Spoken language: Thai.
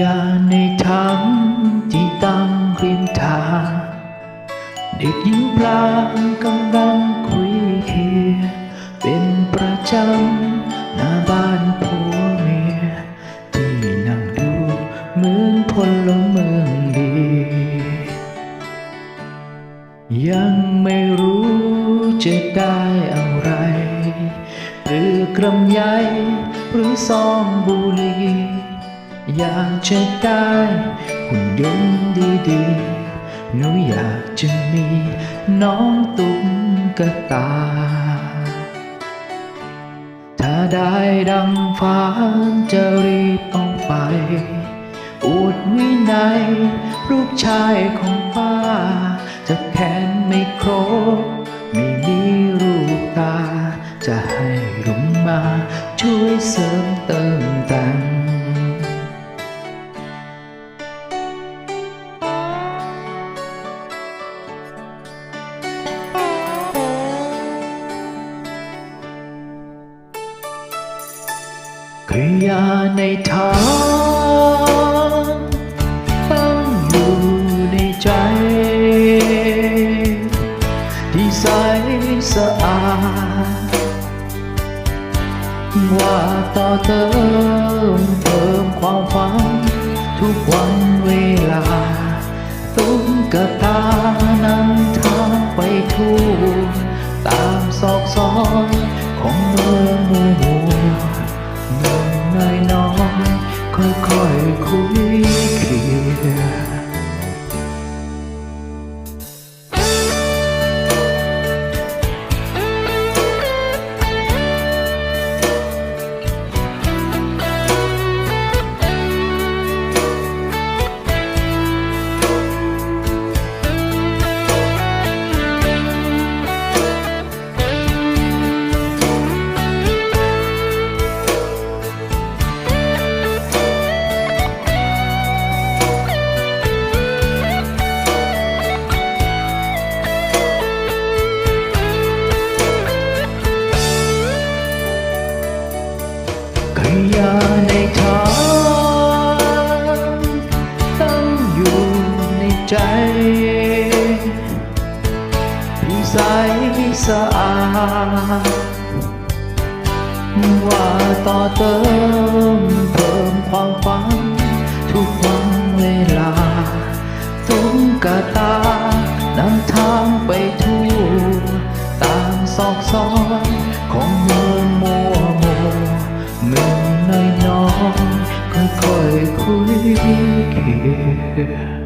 ยาในถังที่ตั้งริมทางเด็กหญิงปลางกำลังคุยเคียเป็นประจำหน้าบ้านผัวเมียที่นั่งดูเหมือนพลเมืองดี ยังไม่รู้จะได้อะไร หรือกรำไยหรือซองบุหรี่ อยากจะได้หุ่นยนต์ดีๆ หนูอยากจะมีน้องตุ๊กตา ถ้าได้ดังฝันจะรีบเอาไปอวดวินัยลูกชายของป้า จะแค้นไม่โคร ขยาในทางตั้งอยู่ในใจ ที่ใสสะอาดว่าต่อเติมเพิ่มความฝันทุกวันเวลา ขยะในถังตั้งอยู่ในใจที่ใสสะอาดว่าต่อเติมเพิ่มความฝันทุกวันเวลาตุ้มกะตานำทางไปทั่วตามซอกซอย คุยเพียงแค่